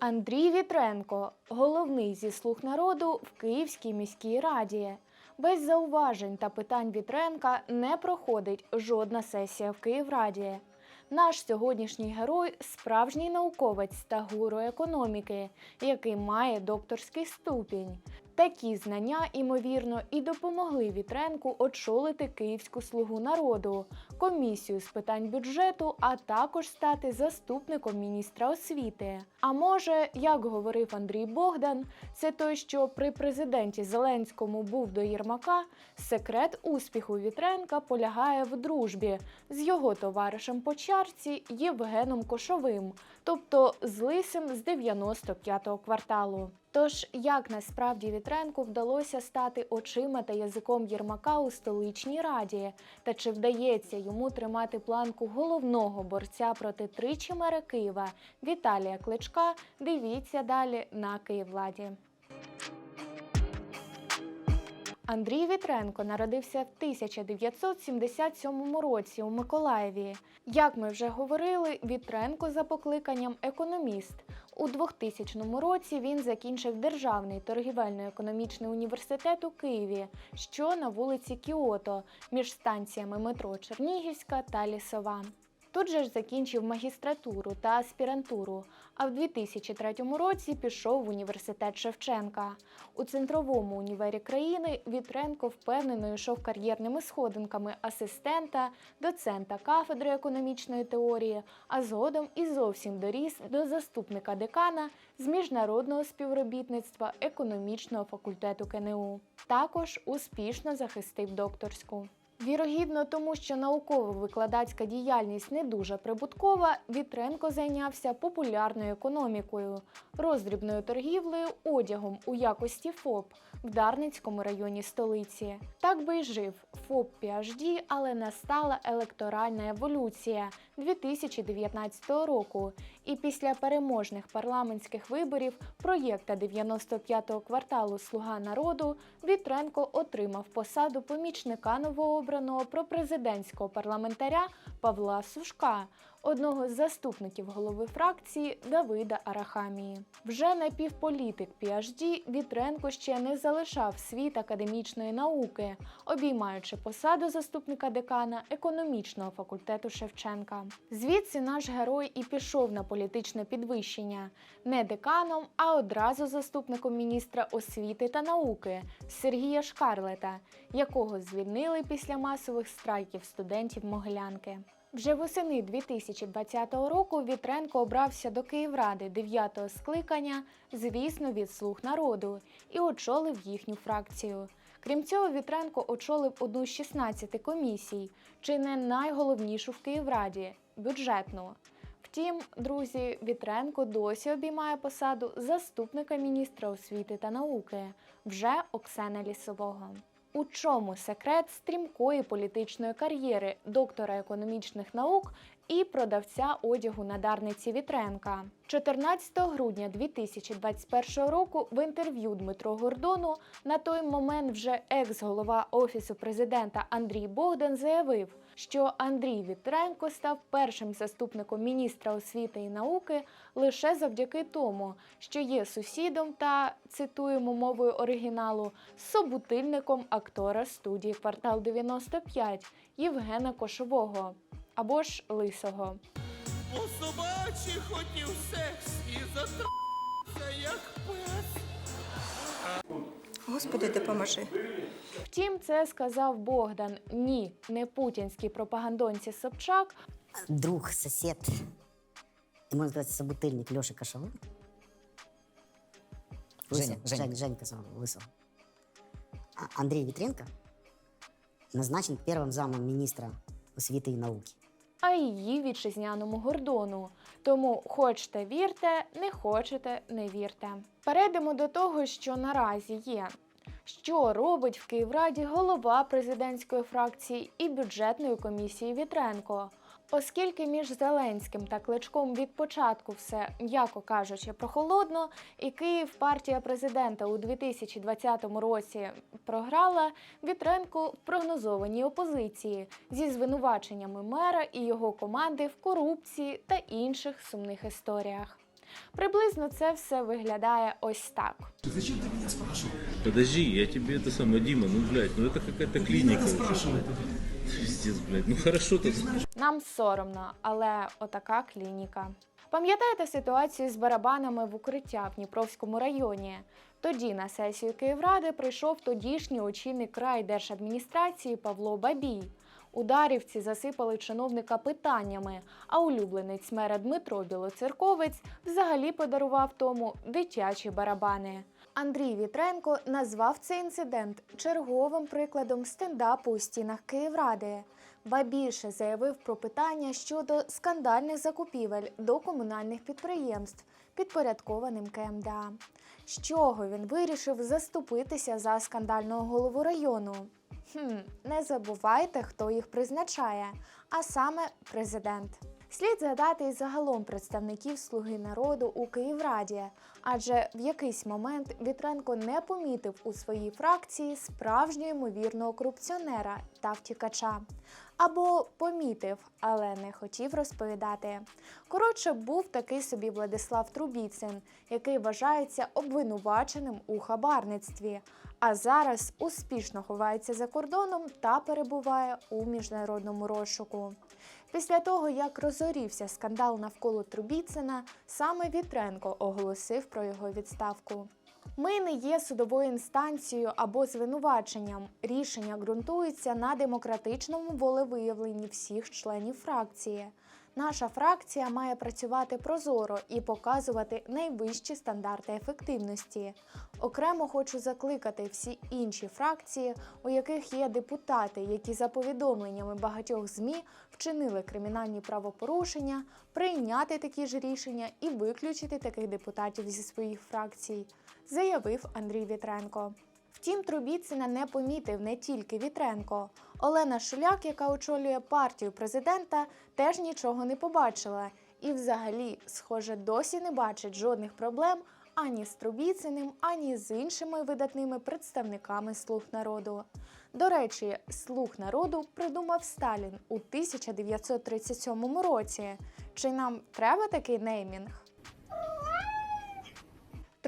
Андрій Вітренко, головний зі слуг народу в Київській міській раді. Без зауважень та питань Вітренка не проходить жодна сесія в Київраді. Наш сьогоднішній герой справжній науковець та гуру економіки, який має докторський ступінь. Такі знання, імовірно, і допомогли Вітренку очолити Київську слугу народу, комісію з питань бюджету, а також стати заступником міністра освіти. А може, як говорив Андрій Богдан, це той, що при президенті Зеленському був до Єрмака, секрет успіху Вітренка полягає в дружбі. З його товаришем по чарці Євгеном Кошовим, тобто з лисим з 95-го кварталу. Тож, як насправді Вітренку вдалося стати очима та язиком Єрмака у столичній раді, та чи вдається йому тримати планку головного борця проти тричі мера Києва Віталія Кличка, дивіться далі на Київладі. Андрій Вітренко народився в 1977 році у Миколаєві. Як ми вже говорили, Вітренко за покликанням економіст. У 2000 році він закінчив Державний торгівельно-економічний університет у Києві, що на вулиці Кіото, між станціями метро Чернігівська та Лісова. Тут же ж закінчив магістратуру та аспірантуру, а в 2003 році пішов в університет Шевченка. У центровому універі країни Вітренко впевнено йшов кар'єрними сходинками асистента, доцента кафедри економічної теорії, а згодом і зовсім доріс до заступника декана з міжнародного співробітництва економічного факультету КНУ. Також успішно захистив докторську. Вірогідно, тому що науково-викладацька діяльність не дуже прибуткова, Вітренко зайнявся популярною економікою, роздрібною торгівлею, одягом у якості ФОП в Дарницькому районі столиці. Так би й жив ФОП PHD, але настала електоральна еволюція 2019 року. І після переможних парламентських виборів проєкта 95-го кварталу Слуга народу Вітренко отримав посаду помічника новообраного пропрезидентського парламентаря Павла Сушка, одного з заступників голови фракції Давида Арахамії. Вже напівполітик PHD Вітренко ще не залишав світ академічної науки, обіймаючи посаду заступника декана економічного факультету Шевченка. Звідси наш герой і пішов на політичне підвищення не деканом, а одразу заступником міністра освіти та науки Сергія Шкарлета, якого звільнили після масових страйків студентів Могилянки. Вже восени 2020 року Вітренко обрався до Київради 9-го скликання, звісно, від слуг народу, і очолив їхню фракцію. Крім цього, Вітренко очолив одну з 16 комісій, чи не найголовнішу в Київраді бюджетну. Втім, друзі, Вітренко досі обіймає посаду заступника міністра освіти та науки вже Оксана Лісового. У чому секрет стрімкої політичної кар'єри доктора економічних наук і продавця одягу на Дарниці Вітренка? 14 грудня 2021 року в інтерв'ю Дмитро Гордону на той момент вже екс-голова офісу президента Андрій Богдан заявив, що Андрій Вітренко став першим заступником міністра освіти і науки лише завдяки тому, що є сусідом та цитуємо мовою оригіналу собутильником актора студії Квартал 95 Євгена Кошового або ж Лисого. По собачі хотів секс і затрався, як пес. Господи, допоможи. Втім, це сказав Богдан. Ні, не путінський пропагандонці Собчак, друг, сосед, и, можно сказать, собутыльник Леши Кошовой. Женя, Лысого, Женя. Жень, Женька самого Лысого. А Андрей Витренко назначен первым замом министра освіти і науки. а її вітчизняному Гордону. Тому хочете вірте, не хочете не вірте. Перейдемо до того, що наразі є. Що робить в Київраді голова президентської фракції і бюджетної комісії Вітренко? Оскільки між Зеленським та Кличком від початку все, м'яко кажучи, прохолодно, і Київ партія президента у 2020 році програла, Вітренко в прогнозованій опозиції зі звинуваченнями мера і його команди в корупції та інших сумних історіях. Приблизно це все виглядає ось так. Зачем ты меня спрашивал? Подожди, я тебе это самое, Дима, ну, блядь, ну это какая-то клиника. Пиздец, блядь. Ну хорошо то Нам соромно, але отака клініка. Пам'ятаєте ситуацію з барабанами в укриття в Дніпровському районі? Тоді на сесію Київради прийшов тодішній очільник райдержадміністрації Павло Бабій. Ударівці засипали чиновника питаннями, а улюбленець мера Дмитро Білоцерковець взагалі подарував тому дитячі барабани. Андрій Вітренко назвав цей інцидент черговим прикладом стендапу у стінах Київради. Ба більше заявив про питання щодо скандальних закупівель до комунальних підприємств, підпорядкованим КМДА. З чого він вирішив заступитися за скандального голову району? Хм, не забувайте, хто їх призначає, а саме президент. Слід згадати і загалом представників Слуги народу у Київраді, адже в якийсь момент Вітренко не помітив у своїй фракції справжнього ймовірного корупціонера та втікача. Або помітив, але не хотів розповідати. Коротше, був такий собі Владислав Трубіцин, який вважається обвинуваченим у хабарництві, а зараз успішно ховається за кордоном та перебуває у міжнародному розшуку. Після того, як розорівся скандал навколо Трубіцина, саме Вітренко оголосив про його відставку. Ми не є судовою інстанцією або звинуваченням. Рішення ґрунтується на демократичному волевиявленні всіх членів фракції. Наша фракція має працювати прозоро і показувати найвищі стандарти ефективності. Окремо хочу закликати всі інші фракції, у яких є депутати, які за повідомленнями багатьох ЗМІ вчинили кримінальні правопорушення, прийняти такі ж рішення і виключити таких депутатів зі своїх фракцій, заявив Андрій Вітренко. Втім, Трубіцина не помітив не тільки Вітренко. Олена Шуляк, яка очолює партію президента, теж нічого не побачила і, взагалі, схоже, досі не бачить жодних проблем ані з Трубіциним, ані з іншими видатними представниками слуг народу. До речі, слуг народу придумав Сталін у 1937 році. Чи нам треба такий неймінг?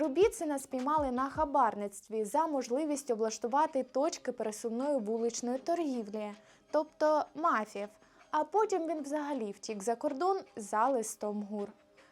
Трубіцина спіймали на хабарництві за можливість облаштувати точки пересувної вуличної торгівлі, тобто мафів. А потім він взагалі втік за кордон за листом гур.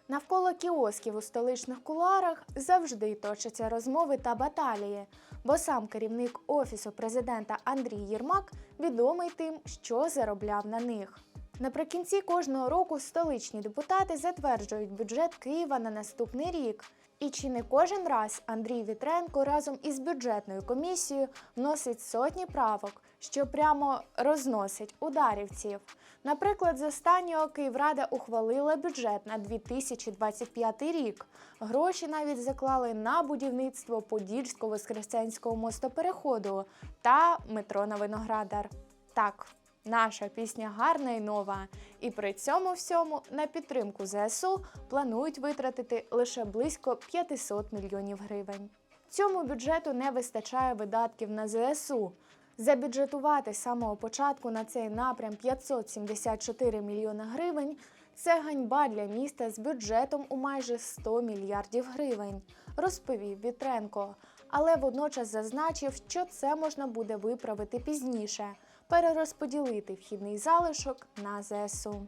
Навколо кіосків у столичних кулуарах завжди точаться розмови та баталії, бо сам керівник офісу президента Андрій Єрмак відомий тим, що заробляв на них. Наприкінці кожного року столичні депутати затверджують бюджет Києва на наступний рік. І чи не кожен раз Андрій Вітренко разом із бюджетною комісією вносить сотні правок, що прямо розносить ударівців. Наприклад, з останнього Київрада ухвалила бюджет на 2025 рік. Гроші навіть заклали на будівництво Подільсько-Воскресенського мостопереходу та метро на Виноградар. Так, наша пісня гарна і нова. І при цьому всьому на підтримку ЗСУ планують витратити лише близько 500 мільйонів гривень. Цьому бюджету не вистачає видатків на ЗСУ. Забюджетувати з самого початку на цей напрям 574 мільйона гривень це ганьба для міста з бюджетом у майже 100 мільярдів гривень, розповів Вітренко. Але водночас зазначив, що це можна буде виправити пізніше, перерозподілити вхідний залишок на ЗСУ.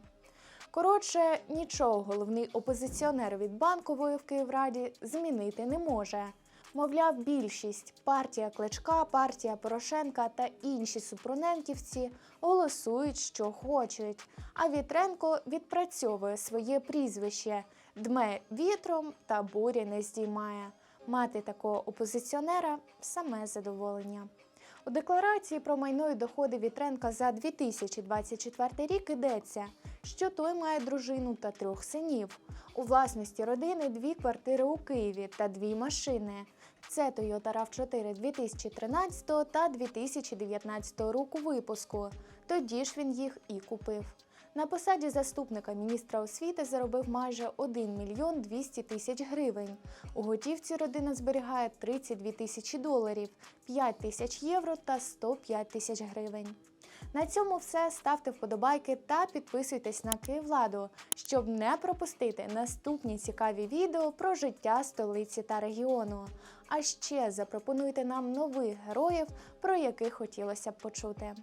Коротше, нічого головний опозиціонер від банкової в Київраді змінити не може. Мовляв, більшість партія Кличка, партія Порошенка та інші супроненківці голосують, що хочуть. А Вітренко відпрацьовує своє прізвище дме вітром та бурі не здіймає. Мати такого опозиціонера саме задоволення. У декларації про майно і доходи Вітренка за 2024 рік йдеться, що той має дружину та трьох синів. У власності родини дві квартири у Києві та дві машини. Це Toyota RAV4 2013 та 2019 року випуску. Тоді ж він їх і купив. На посаді заступника міністра освіти заробив майже 1 мільйон 200 тисяч гривень. У готівці родина зберігає 32 тисячі доларів, 5 тисяч євро та 105 тисяч гривень. На цьому все. Ставте вподобайки та підписуйтесь на Київладу, щоб не пропустити наступні цікаві відео про життя столиці та регіону. А ще запропонуйте нам нових героїв, про яких хотілося б почути.